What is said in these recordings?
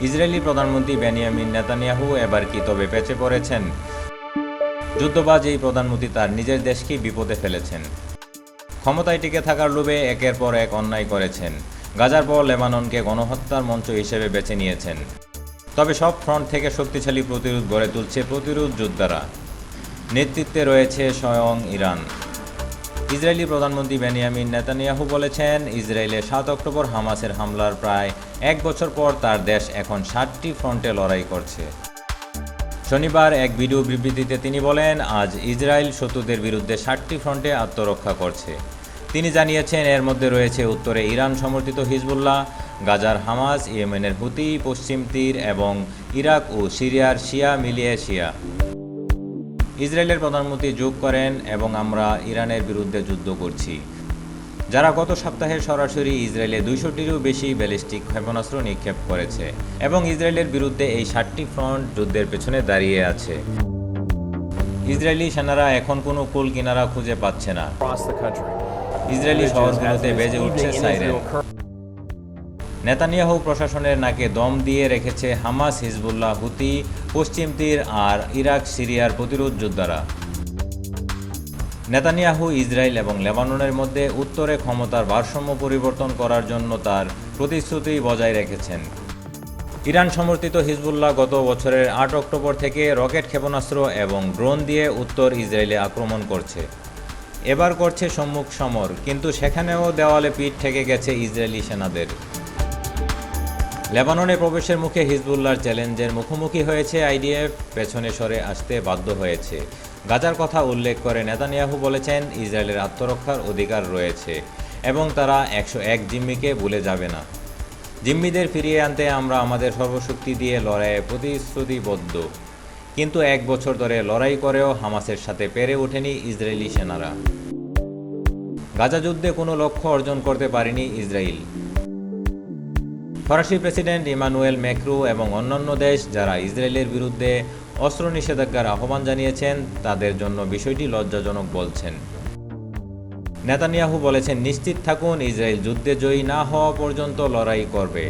Israeli প্রধানমন্ত্রী Benjamin Netanyahu এবার কি তবে পেঁচে পড়েছেন? যুদ্ধবাজ এই প্রধানমন্ত্রী তার নিজের দেশকেই বিপদে ফেলেছেন। ক্ষমতায় টিকে থাকার লোভে একের পর এক অন্যায় করেছেন। গাজার পর লেবাননকে গণহত্যার মঞ্চ হিসেবে বেছে নিয়েছেন। তবে সব ফ্রন্ট থেকে শক্তিশালী প্রতিরোধ গড়ে তুলছে প্রতিরোধ যোদ্ধারা। নেতৃত্বে রয়েছে স্বয়ং ইরান। ইসরায়েলি প্রধানমন্ত্রী বেনিয়ামিন নেতানিয়াহু বলেছেন, ইসরায়েলে সাত অক্টোবর হামাসের হামলার প্রায় এক বছর পর তার দেশ এখন ষাটটি ফ্রন্টে লড়াই করছে। শনিবার এক ভিডিও বিবৃতিতে তিনি বলেন, আজ ইসরায়েল শত্রুদের বিরুদ্ধে ষাটটি ফ্রন্টে আত্মরক্ষা করছে। তিনি জানিয়েছেন, এর মধ্যে রয়েছে উত্তরে ইরান সমর্থিত হিজবুল্লাহ, গাজার হামাস, ইয়েমেনের হুতি, পশ্চিম তীর এবং ইরাক ও সিরিয়ার শিয়া মিলিয়ে শিয়া। ইসরায়েলের প্রধানমন্ত্রী যোগ করেন এবং আমরা ইরানের বিরুদ্ধে যুদ্ধ করছি। যারা গত সপ্তাহে সরাসরি ইসরায়েলে দুইশোটিরও বেশি ব্যালিস্টিক ক্ষেপণাস্ত্র নিক্ষেপ করেছে এবং ইসরায়েলের বিরুদ্ধে এই ষাটটি ফ্রন্ট যুদ্ধের পেছনে দাঁড়িয়ে আছে। ইসরায়েলি সেনারা এখন কোনো কুল কিনারা খুঁজে পাচ্ছে না। ইসরায়েলি শহরগুলোতে বেজে উঠছে সাইরেন। নেতানিয়াহু প্রশাসনের নাকে দম দিয়ে রেখেছে হামাস, হিজবুল্লাহ, হুতি পশ্চিম তীর আর ইরাক, সিরিয়ার প্রতিরোধ যোদ্ধারা। নেতানিয়াহু, ইসরায়েল এবং লেবাননের মধ্যে উত্তরে ক্ষমতার ভারসাম্য পরিবর্তন করার জন্য তার প্রতিশ্রুতি বজায় রেখেছেন। ইরান সমর্থিত হিজবুল্লাহ গত বছরের আট অক্টোবর থেকে রকেট ক্ষেপণাস্ত্র এবং ড্রোন দিয়ে উত্তর ইসরায়েলে আক্রমণ করছে। এবার করছে সম্মুখ সমর, কিন্তু সেখানেও দেওয়ালে পিঠ ঠেকে গেছে ইসরায়েলি সেনাদের। লেবাননে প্রবেশের মুখে হিজবুল্লাহর চ্যালেঞ্জের মুখোমুখি হয়েছে আইডিএফ, পেছনে সরে আসতে বাধ্য হয়েছে। গাজার কথা উল্লেখ করে নেতানিয়াহু বলেছেন, ইসরায়েলের আত্মরক্ষার অধিকার রয়েছে এবং তারা একশো এক জিম্মিকে ভুলে যাবে না। জিম্মিদের ফিরিয়ে আনতে আমরা আমাদের সর্বশক্তি দিয়ে লড়াইয়ে প্রতিশ্রুতিবদ্ধ। কিন্তু এক বছর ধরে লড়াই করেও হামাসের সাথে পেরে ওঠেনি ইসরায়েলি সেনারা। গাজা যুদ্ধে কোনো লক্ষ্য অর্জন করতে পারেনি ইসরায়েল। ফরাসি প্রেসিডেন্ট ইমানুয়েল ম্যাক্রো এবং অন্যান্য দেশ যারা ইসরায়েলের বিরুদ্ধে অস্ত্র নিষেধাজ্ঞার আহ্বান জানিয়েছেন, তাদের জন্য বিষয়টি লজ্জাজনক বলছেন। নেতানিয়াহু বলেছেন, নিশ্চিত থাকুন, ইসরায়েল যুদ্ধে জয়ী না হওয়া পর্যন্ত লড়াই করবে।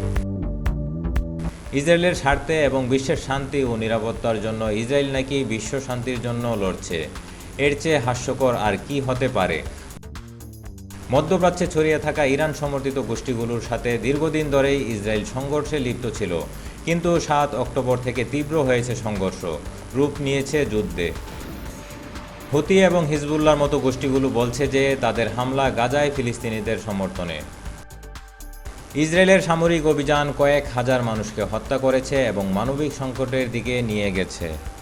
ইসরায়েলের স্বার্থে এবং বিশ্বের শান্তি ও নিরাপত্তার জন্য ইসরায়েল নাকি বিশ্ব শান্তির জন্য লড়ছে। এর চেয়ে হাস্যকর আর কি হতে পারে? মধ্যপ্রাচ্যে ছড়িয়ে থাকা ইরান সমর্থিত গোষ্ঠীগুলোর সাথে দীর্ঘদিন ধরেই ইসরায়েল সংঘর্ষে লিপ্ত ছিল। কিন্তু সাত অক্টোবর থেকে তীব্র হয়েছে সংঘর্ষ। রূপ নিয়েছে যুদ্ধে। হতি এবং হিজবুল্লার মতো গোষ্ঠীগুলো বলছে যে তাদের হামলা গাজায় ফিলিস্তিনিদের সমর্থনে। ইসরায়েলের সামরিক অভিযান কয়েক হাজার মানুষকে হত্যা করেছে এবং মানবিক সংকটের দিকে নিয়ে গেছে।